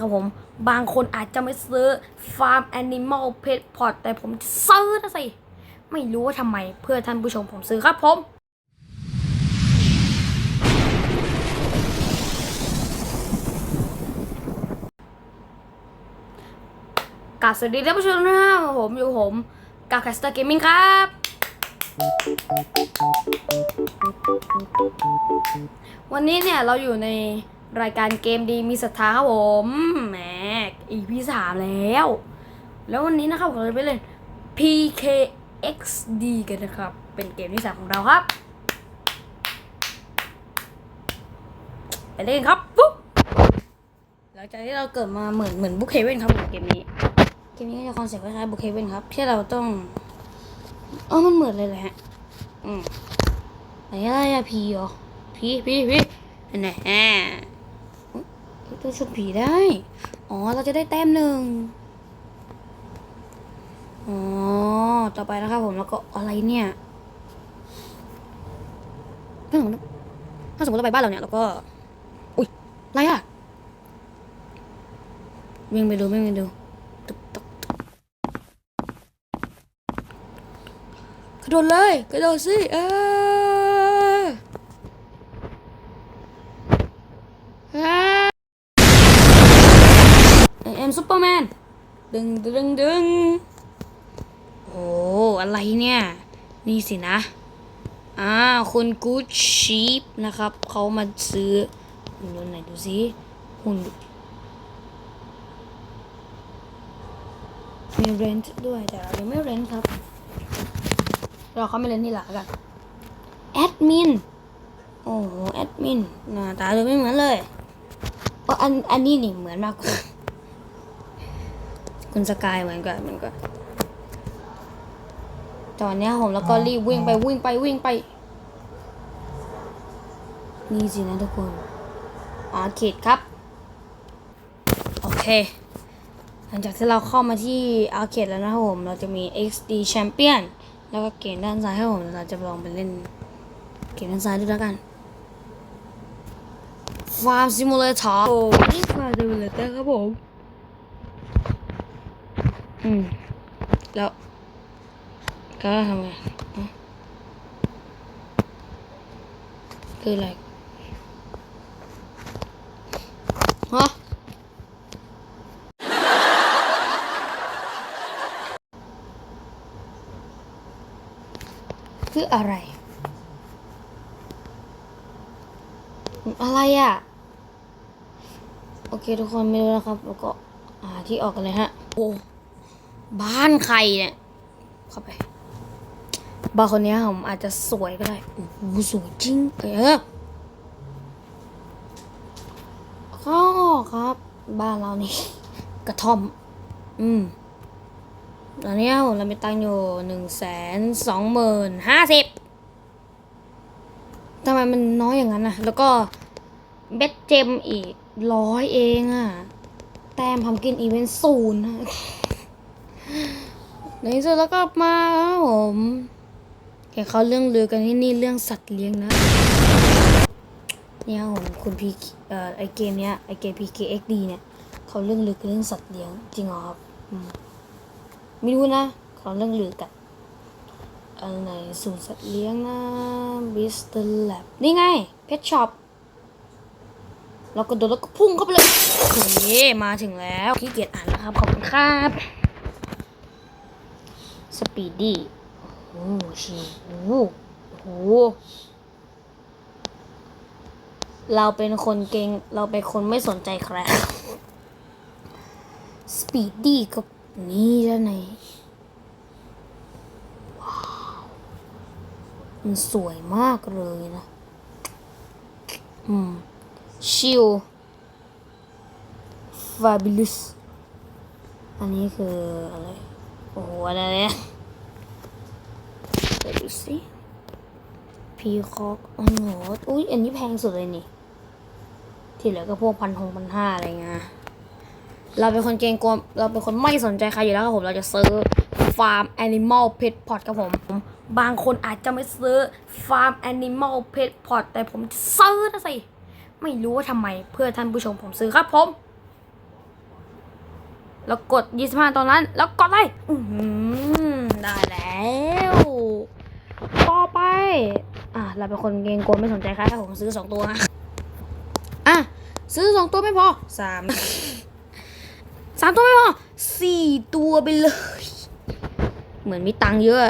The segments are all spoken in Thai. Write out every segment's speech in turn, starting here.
ครับผมบางคนอาจจะไม่ซื้อ Farm Animal Pet Pot แต่ผมซื้อนะสิ ไม่รู้ว่าทำไมเพื่อท่านผู้ชมผมซื้อครับผม กาบสวัสดีท่านผู้ชมนะครับผมอยู่ผมกาแคสเตอร์เกมมิ่งครับ วันนี้เนี่ยเราอยู่ใน รายการเกมดีมีศรัทธาครับผมแหม EP สามแล้ว แล้ววันนี้นะครับเราจะไปเล่น PKXD กันนะครับ เป็นเกมที่สามของเราครับ ไปเล่นครับปุ๊บหลังจากที่เราเกิดมาเหมือนเหมือนบุ๊กเฮเว่นครับเกมนี้เกมนี้ก็จะคอนเซ็ปต์คล้ายๆบุ๊กเฮเว่นครับที่เราต้องเออมันเหมือนเลยแหละฮะอืมอะไรอะผีเหรอผีผีผีอันไหนแอ ตัวชุดผีได้ อ๋อ เราจะได้แต้มหนึ่ง อ๋อ ต่อไปนะครับผมแล้วก็อะไรเนี่ยถ้าสมมติถ้าสมมติเราไปบ้านเราเนี่ยเราก็ อุ้ย อะไรอะวิ่งไปดูวิ่งไปดูกตึกตึกกระโดดเลย กระโดดสิ เออเอ็มซูเปอร์แมน ดึงดึงดึงโอ้อะไรเนี่ย นี่สินะ อ่าคุณกูดชีฟนะครับ เขามาซื้อหุ่นยนต์ไหนดูสิหุ่นมีเรนท์ด้วย แต่เรายังไม่เรนท์ครับ เราเขาไม่เรนท์ที่หลังกันแอดมินโอ้โหแอดมินหน้าตาดูไม่เหมือนเลยเอออันอันนี้นี่เหมือนมากกว่า คุณสกายเหมือนกันเหมือนกันตอนเนี้ยผมแล้วก็รีบวิ่งไปวิ่งไปวิ่งไป นี่สินะทุกคน อาร์เคดครับ โอเค หลังจากที่เราเข้ามาที่อาร์เคดแล้วนะครับผม เราจะมี XD Champion แล้วก็เกมด้านซ้ายให้ผม เราจะลองไปเล่น เกมด้านซ้ายด้วยแล้วกัน Farm Simulator โอ้นี่ Farm Simulator ครับผม อืม แล้วก็ทำไงอะคืออะไรฮะคืออะไร อะไรอะ โอเคทุกคนไม่รู้นะครับ แล้วก็อ่าที่ออกกันเลยฮะ โอ้ บ้านใครเนี่ย เข้าไปบ้านคนนี้ผมอาจจะสวยก็ได้โอ้โหสวยจริงเออข้อครับ บ้านเรานี่ กระท่อม อืมตอนนี้ผมเรามีตังอยู่หนึ่งแสนสองหมื่นห้าสิบทำไมมันน้อยอย่างนั้นนะแล้วก็เบ็ดเจมอีกร้อยเองอะแต้มทำกินอีเวนต์ศูนย์ ในที่สุดแล้วก็มาครับผมแค่เขาเรื่องลือกันที่นี่เรื่องสัตว์เลี้ยงนะ เนี่ยผมคุณพีเอ่อไอเกมเนี้ยไอเกม PKXD เอ็กดีเนี่ยเขาเรื่องลือกันเรื่องสัตว์เลี้ยงจริงเหรอครับมไม่รู้นะเขาเรื่องลือกันอันไหนศูนย์สัตว์เลี้ยงนะบิสเตอร์แลบนี่ไงเพชช็อปเราก็โดดแล้วก็พุ่งเข้าไปเลยโอเคมาถึงแล้วขี้เกียจอ่านแล้วครับขอบคุณครับ สปีดดี้โอ้ชีโอ้โหเราเป็นคนเก่งเราเป็นคนไม่สนใจใครสปีดดี้ก็นี่ด้านในว้าวมันสวยมากเลยนะ อืม ชิลฟาบิลุสอันนี้คืออะไร โอ้โหอะไรเนี่ยดูสิพีคอกโอ้โหอุ้ยอันนี้แพงสุดเลยนี่ ที่เหลือก็พวกพันหงพันห้าอะไรเงี้ยเราเป็นคนเกรงกลัวเราเป็นคนไม่สนใจใครอยู่แล้วครับผม เราจะซื้อ Farm Animal Pet Pot ครับผม บางคนอาจจะไม่ซื้อ Farm Animal Pet Pot แต่ผมซื้อนะสิ ไม่รู้ว่าทำไมเพื่อท่านผู้ชมผมซื้อครับผม แล้วกด 25 ตอนนั้น แล้วกดเลยอื้อหือได้แล้ว ต่อไป อะ เราเป็นคนเกรงกลไม่สนใจครับถ้าผมซื้อ 2 ตัวฮะอะ ซื้อ 2 ตัวไม่พอสามสามตัวไม่พอสี่ตัวไปเลย เหมือนมีตังค์เยอะ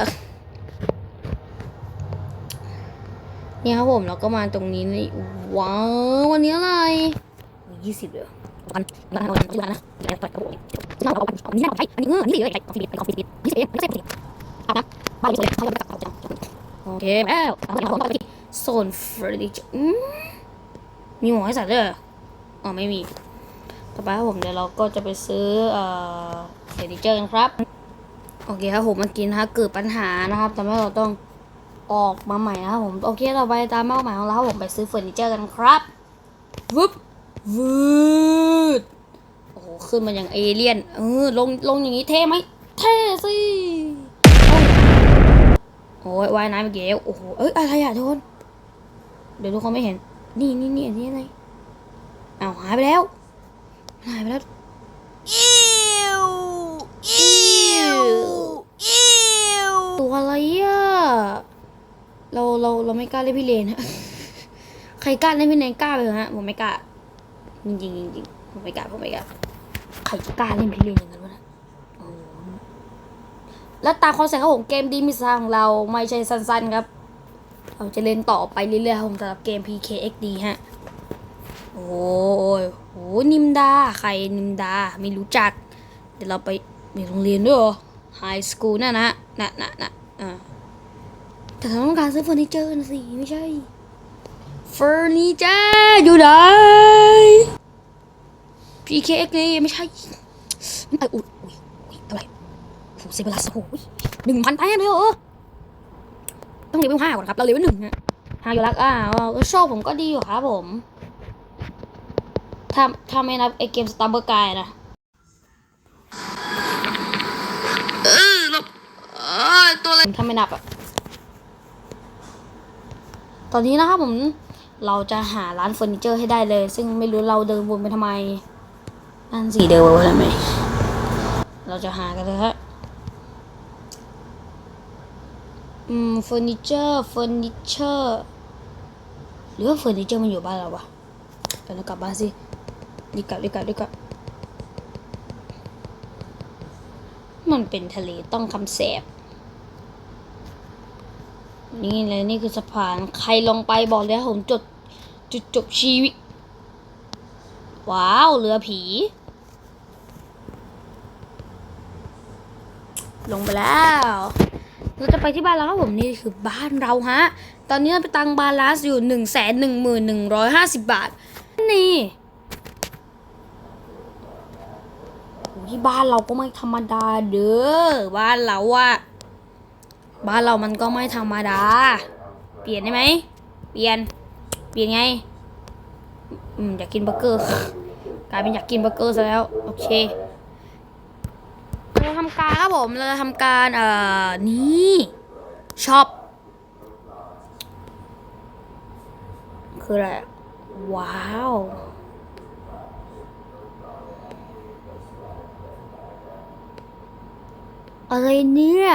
เนี่ยครับผมเราก็มาตรงนี้นี่ว้าว วันนี้อะไรยี่สิบเลยวันวันวันวันนะ เราเราเอานี่เราใช้อันนี้เออนี่เลยคอฟฟี่คอฟฟี่ยี่สิบเอ็ดไม่ใช่สิอาบน้ำบ้านยี่สิบเอ็ดเขาจะไปกับโอเคแล้วเอาไปเอาไปโซนเฟอร์นิเจอร์มีหมอให้ใสัตว์ด้วยอ๋อไม่มี ต่อไปครับผมเดี๋ยวเราก็จะไปซื้อเอ่อเฟอร์นิเจอร์กันครับโอเคครับผมเมื่อกี้นะเกิดปัญหานะครับทำให้เราต้องออกมาใหม่นะครับผมโอเคเราไปตามเป้าหมายของเราผมไปซื้อเฟอร์นิเจอร์กันครับวึบวืด ขึ้นมาอย่างเอเลี่ยน เออ ลง ลงอย่างนี้เท่ไหม เท่สิ โอ้ยว่ายน้ำไปเกลโอ้โห เอ้ย อะไรอะทุกคน เดี๋ยวทุกคนไม่เห็น นี่นี่นี่อันนี้อะไรอ้าวหายไปแล้ว หายไปแล้ว อิวอิวอิวตัวอะไรอะเราเราเราไม่กล้าเล่นพี่เลนฮะ ใครกล้าเล่นพี่เลนกล้าไปเถอะฮะ ผมไม่กล้า จริงจริงๆจริงๆผมไม่กล้าผมไม่กล้าใครกล้าเล่นพีเลนอย่างนั้นวะนะแล้วตามคอนเซ็ปต์ของผมเกมดีมิสของเราไม่ใช่สั้นๆครับ เราจะเล่นต่อไปเรื่อยๆครับสำหรับเกม PKXD ฮะ โอ้ยโหนิมดา ใครนิมดา ไม่รู้จัก เดี๋ยวเราไปมีโรงเรียนด้วยเหรอไฮสคูลน่ะนะน่ะน่ะน่ะอ่าแต่เราต้องการซื้อเฟอร์นิเจอร์นะสิ ไม่ใช่ เฟอร์นิเจอร์อยู่ไหน PKX นี่ไม่ใช่ไอ้อุ๊ยอุ๊ยอุ๊ยเท่าไหร่โหเซเบลัสโอ้โหหนึ่งพันแต้มเลยเหรอต้องเลเวลห้าก่อนครับ เราเลเวลหนึ่งฮะห้าอยู่แล้วอ่าก็ชอบผมก็ดีอยู่ครับผมถ้าถ้าไม่นับไอเกมสตาร์เบอร์กายนะเออหลบเออตัวอะไรถ้าไม่นับอะตอนนี้นะครับผมเราจะหาร้านเฟอร์นิเจอร์ให้ได้เลย ซึ่งไม่รู้เราเดินวนไปทำไม นั่นสิเดินวนไปทำไมเราจะหากันเลยฮะอืมเฟอร์นิเจอร์เฟอร์นิเจอร์หรือว่าเฟอร์นิเจอร์มันอยู่บ้านเราวะเดี๋ยวเรากลับบ้านสิรีกลับรีกลับรีกลับมันเป็นทะเลต้องคำแสบ นี่เลยนี่คือสะพานใครลงไปบอกเลยผมจดจุดจบชีวิต ว้าว เรือผี ลงไปแล้ว เราจะไปที่บ้านเราครับผมนี่คือบ้านเราฮะ ตอนนี้เราไปตังบาลานซ์อยู่หนึ่งแสนหนึ่งหมื่นหนึ่งร้อยห้าสิบบาท นี่โอ้ยบ้านเราก็ไม่ธรรมดาเด้อ บ้านเราอะบ้านเรามันก็ไม่ธรรมดา เปลี่ยนได้ไหม เปลี่ยน เปลี่ยนไง อืมอยากกินเบอร์เกอร์ กลายเป็นอยากกินเบอร์เกอร์ซะแล้ว โอเค เราทำการครับผมเราจะทำการเอ่อนี่ช็อปคืออะไรว้าวอะไรเนี่ย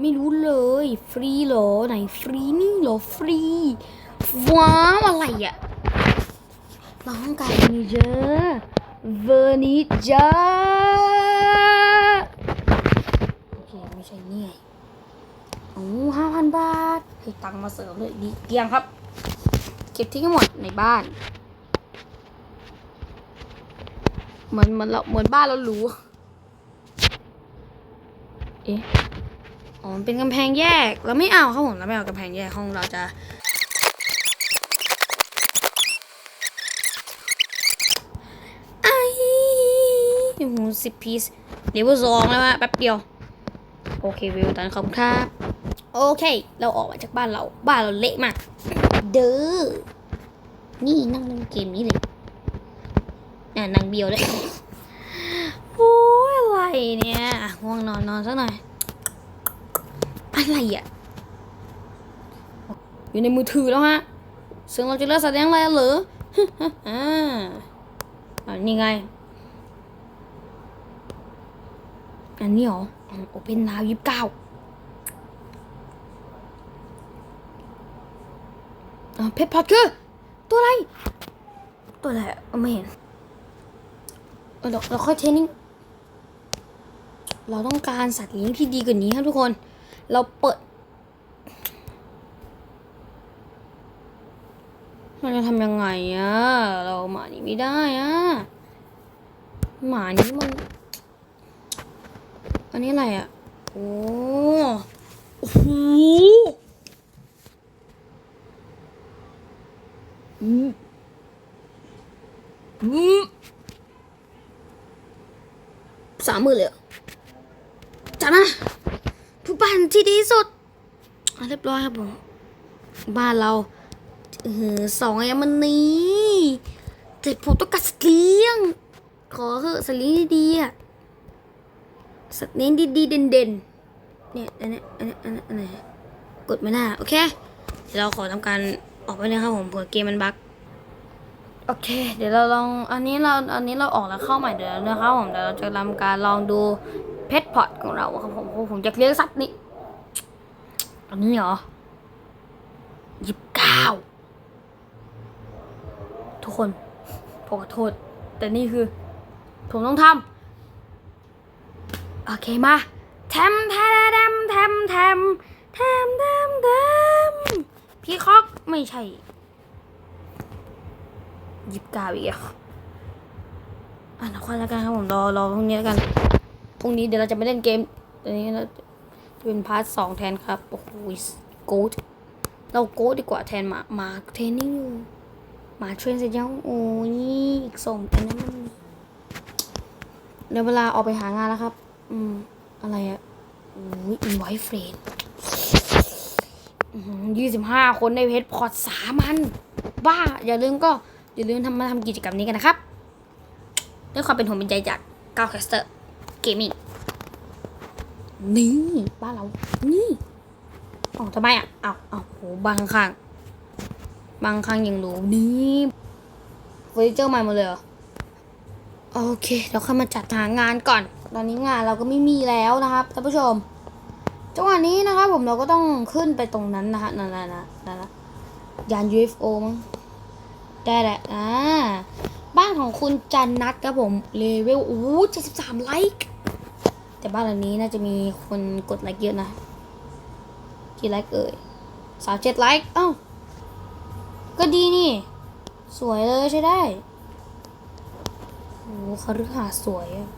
ไม่รู้เลย ฟรีเหรอ ไหนฟรีนี่เหรอ ฟรี ว้าวอะไรอะเราต้องการเฟอร์นิเจอร์เฟอร์นิเจอร์ ไม่ใช่เนี่ไงโอ้ห้าพันบาทให้ตังมาเสริมเลยดีเกียงครับ เก็บทิ้งหมดในบ้าน เหมือนเหมือนเราเหมือนบ้านเราหรูเอ๊ะ อ๋อเป็นกำแพงแยก เราไม่เอาครับผมเราไม่เอากำแพงแยกห้องเราจะไอ้โอ้โหสิบพีซเลเวสองแล้วอะแป๊บเดียว โอเควิวตันขอบคุณครับ โอเค เราออกมาจากบ้านเรา บ้านเราเละมาก เด้อ นี่นั่งเล่นเกมนี้เลยอะนั่งเบียวเลยโอ้ยอะไรเนี่ยอะง่วงนอนนอนสักหน่อย อะไรอะ อยู่ในมือถือแล้วฮะซึ่งเราจะเลือกแสดงอะไรเหรออ่าอ่านี่ไง อันนี้เหรอ โอเปนนาวยี่สิบเก้าเพชรพอดคือ ตัวอะไร ตัวอะไรอะไม่เห็นเออเราเราค่อยเทรนนิ่งเราต้องการสัตว์เลี้ยงที่ดีกว่านี้ครับทุกคน เราเปิด เราจะทำยังไงอะเราหมานี้ไม่ได้อะหมานี้มัน อันนี้อะไรอะโอ้โอ้โหอืมอืมสามหมื่นเลยจานะผู้บ้านที่ดีสุดเรียบร้อยครับผม บ้านเราเออสองไอ้มันนี้แต่ผมต้องการสเลียง ขอเถอะสัตว์เลี้ยงดีๆอะ สัตว์เลี้ดีๆเด่นๆ เนี่ยอันนี้อันนี้อันนี้อันนี้กดไม่ได้โอเคเดี๋ยวเราขอทำการออกไปเลยครับผมเผื่อเกมมันบั๊กโอเค เดี๋ยวเราลองอันนี้เราอันนี้เราออกแล้วเข้าใหม่เดี๋ยวนะครับผมเดี๋ยวเราจะทำการลองดูเพชรพอตของเราครับผมผมจะเลี้ยงสัตว์นี่อันนี้เหรอยี่สิบเก้าทุกคนผมขอโทษ แต่นี่คือ ผมต้องทำ โอเคมาแทมแทมแทมแทมแทมแทมแทมพี่คอกไม่ใช่หยิบกาอีกอะอะนักวันแล้วกันครับผมรอรอพรุ่งนี้แล้วกันพรุ่งนี้เดี๋ยวเราจะไปเล่นเกมอันนี้เราจะเป็นพาร์ทสองแทนครับโอ้โหโกดเราโกดดีกว่าแทนหมาหมาเทรนนิ่งอยู่หมาเทรนเสร็จยังโอ้ยอีกส่งอันนั้นมันเดี๋ยวเวลาออกไปหางานแล้วครับ อืม อะไรอะโอ้ยอินไวเฟรนยี่สิบห้าคนในเพจพอร์ตสามัน บ้า อย่าลืมก็ อย่าลืมทำมาทำกิจกรรมนี้กันนะครับ ด้วยความเป็นห่วงเป็นใจจากก้าวแคสเตอร์เกมมิ่งนี่ บ้านเรา นี่อ๋อทำไมอะเอาวอ้าโหบานข้าง บางครั้งยังรู้นี่เฟอร์นิเจอร์ใหม่หมดเลยเหรอ โอเคเดี๋ยวค่อยมาจัดหางานก่อน ตอนนี้งานเราก็ไม่มีแล้วนะครับท่านผู้ชม จังหวะนี้นะครับผมเราก็ต้องขึ้นไปตรงนั้นนะฮะนั่นๆนะนั่นนะยาน UFO มั้งได้แหละอ่าบ้านของคุณจันนัทครับผมเลเวลอู้เจ็ดสิบสามไลค์แต่บ้านหลังนี้น่าจะมีคนกดไลค์เยอะนะกี่ไลค์เอ่ยสามเจ็ดไลค์เอ้าก็ดีนี่ สวยเลยใช้ได้โอ้คฤหาสสวยอะ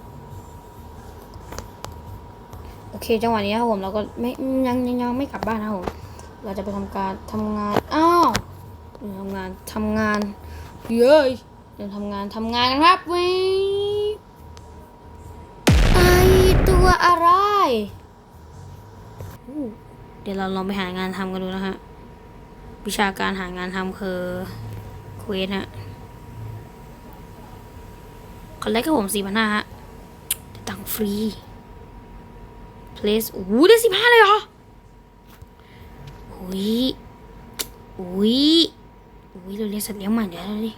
อเคจังหวะนี้ครับผมเราก็ไม่ยังยังยังไม่กลับบ้านนะครับผมเราจะไปทำการทำงานอ้าวทำงานทำงานเย้ยเดินทำงานทำงานกันครับว้ยไอตัวอะไรเดี๋ยวเราลองไปหางานทำกันดูนะฮะวิชาการหางานทำคือเควสฮะคนแรกก็ผมสี่พันห้าฮะแต่ตังฟรี place โอ้โหได้สิบห้าเลยเหรออุ้ยอุ้ยอุ้ยเราเรียนสัตว์เลี้ยงใหม่เดี๋ยวดิ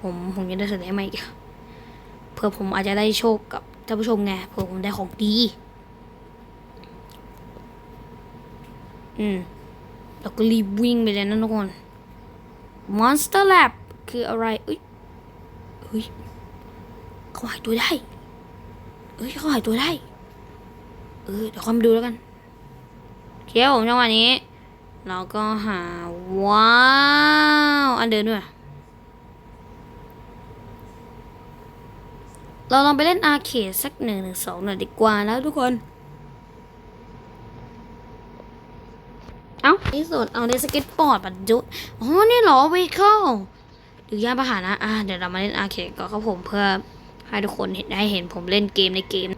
ผมผมจะได้สัตว์เลี้ยงใหม่อีกเพื่อผมอาจจะได้โชคกับท่านผู้ชมไงเพื่อผมได้ของดี อืมแล้วก็รีบวิ่งไปเลยนะทุกคน Monster Lab คืออะไรเอ้ยเฮ้ยเขาหายตัวได้ เอ้ยเขาหายตัวได้ เออเดี๋ยวคอมดูแล้วกันเคียวผมจังหวะนี้ เราก็หา ว้าว อันเดินด้วย เราลองไปเล่นอาร์เคดสักหนึ่งหนึ่งสองหน่อยดีกว่าแล้วทุกคน เอ้าที่สุด เอาในสเก็ตบอร์ดปัดจุอ๋อ นี่เหรอเวเคิลหรือยานพาหนะ อะ เดี๋ยวเรามาเล่นอาร์เคดก่อนครับผมเพื่อ ให้ทุกคนเห็นได้เห็นผมเล่นเกมในเกม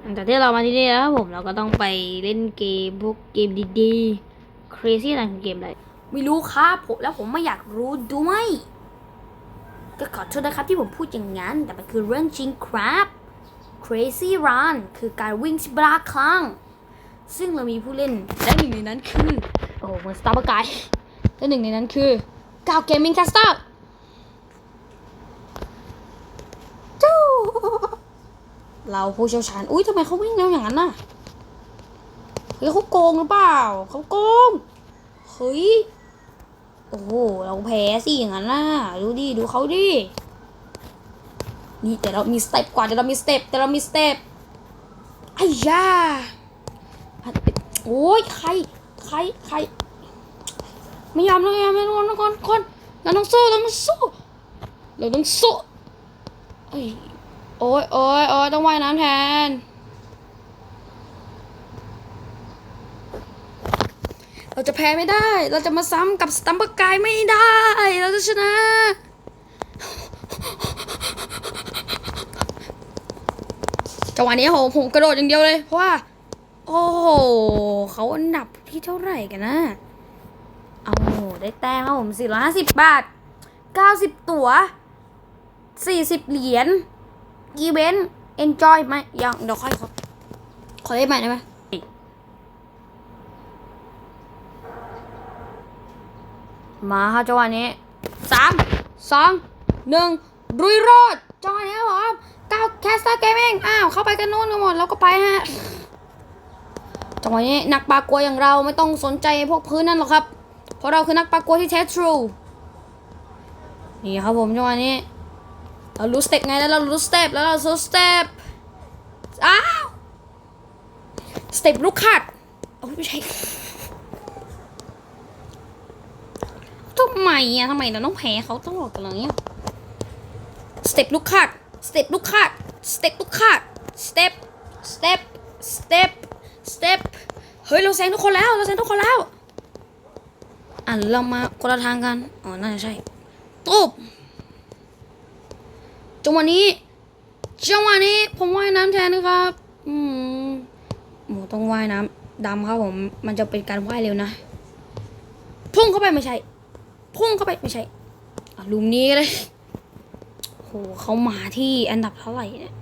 หลังจากที่เรามาที่นี่แล้วครับผมเราก็ต้องไปเล่นเกมพวกเกมดีๆ crazy อะไรของเกมอะไรไม่รู้ครับผมแล้วผมไม่อยากรู้ด้วย ก็ขอโทษนะครับที่ผมพูดอย่างนั้น แต่มันคือเรื่องจริงครับ crazy run คือการวิ่งสิบลาครั้งซึ่งเรามีผู้เล่นและหนึ่งในนั้นคือ โอ้โหเหมือนสตาร์บัคไกและหนึ่งในนั้นคือก้าวเกมมิ่งแคสเตอร์จู เราผู้เชี่ยวชาญ อุ้ยทำไมเขาวิ่งเร็วอย่างนั้นน่ะ เฮ้ยเขาโกงหรือเปล่า เขาโกง เฮ้ย โอ้โห เราแพ้สิอย่างนั้นน่ะ ดูดิ ดูเขาดิ นี่แต่เรามีสเต็ปกว่าแต่เรามีสเต็ปแต่เรามีสเต็ปไอ้ยาโอ้ยใคร ใคร ใคร ไม่ยอมไม่ยอมไม่ยอมนะคนคนเราต้องสู้เราต้องสู้ เราต้องสู้เอ้ โอ้ยโอ้ยโอ้ยต้องว่ายน้ำแทน เราจะแพ้ไม่ได้ เราจะมาซ้ำกับสตัมเปอร์กายไม่ได้ เราจะชนะ จังหวะนี้โหผมกระโดดอย่างเดียวเลย เพราะว่า โอ้โหเขาอันดับที่เท่าไหร่กันนะ เอาได้แต้มครับผม450 บาท 90 ตั๋ว40 เหรียญ อีเวนต์ เอนจอยไหมยังเดี๋ยวค่อยขอขอได้ใหมได้ไหมมาครับจังหวะนี้สามสองหนึ่งรุยโรดจังหวะนี้ครับผมก้าวแคสเตอร์เกมเองอ้าวเข้าไปกันนู่นกันหมดแล้วก็ไปฮะจังหวะนี้นักปลากลัวอย่างเราไม่ต้องสนใจพวกพื้นนั่นหรอกครับ เพราะเราคือนักปลากลัวที่แท้ทรูนี่ครับผมจังหวะนี้ เรารู้สเต็ปไงแล้วเรารู้สเต็ปแล้วเรารู้สเต็ปอ้าวสเต็ปลูกขัดโอ้ยไม่ใช่ทำไมอะทำไมเราต้องแพ้เขาตลอดกันเลยเนี่ยสเต็ปลูกขัดสเต็ปลูกขัดสเต็ปลูกขัดสเต็ปสเต็ปสเต็ปสเต็ปเฮ้ยเราแซงทุกคนแล้วเราแซงทุกคนแล้วอะเรามาคนละทางกัน อ๋อ น่าจะใช่ตุ๊บ จังหวะนี้จังหวะนี้ผมว่ายน้ำแทนนะครับ อืมหมูต้องว่ายน้ำดำครับผม มันจะเป็นการว่ายเร็วนะ พุ่งเข้าไปไม่ใช่ พุ่งเข้าไปไม่ใช่ลุมนี้เลยโหเขามาที่อันดับเท่าไหร่เนี่ย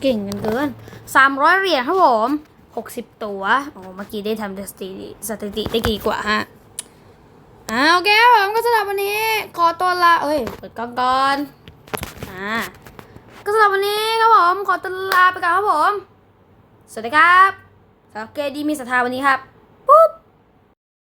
เก่งกันเกินสามร้อยเหรียญครับผมหกสิบตัวโอ้เมื่อกี้ได้ทำสถิติสถิติได้กี่กว่าฮะอ่าโอเคผมก็สำหรับวันนี้ ขอตัวลา เอ้ย เปิดกล้องก่อน อ่าก็สำหรับวันนี้ครับผมขอตัวลาไปก่อนครับผม สวัสดีครับสำหรับเกดีมีศรัทธาวันนี้ครับ ปุ๊บ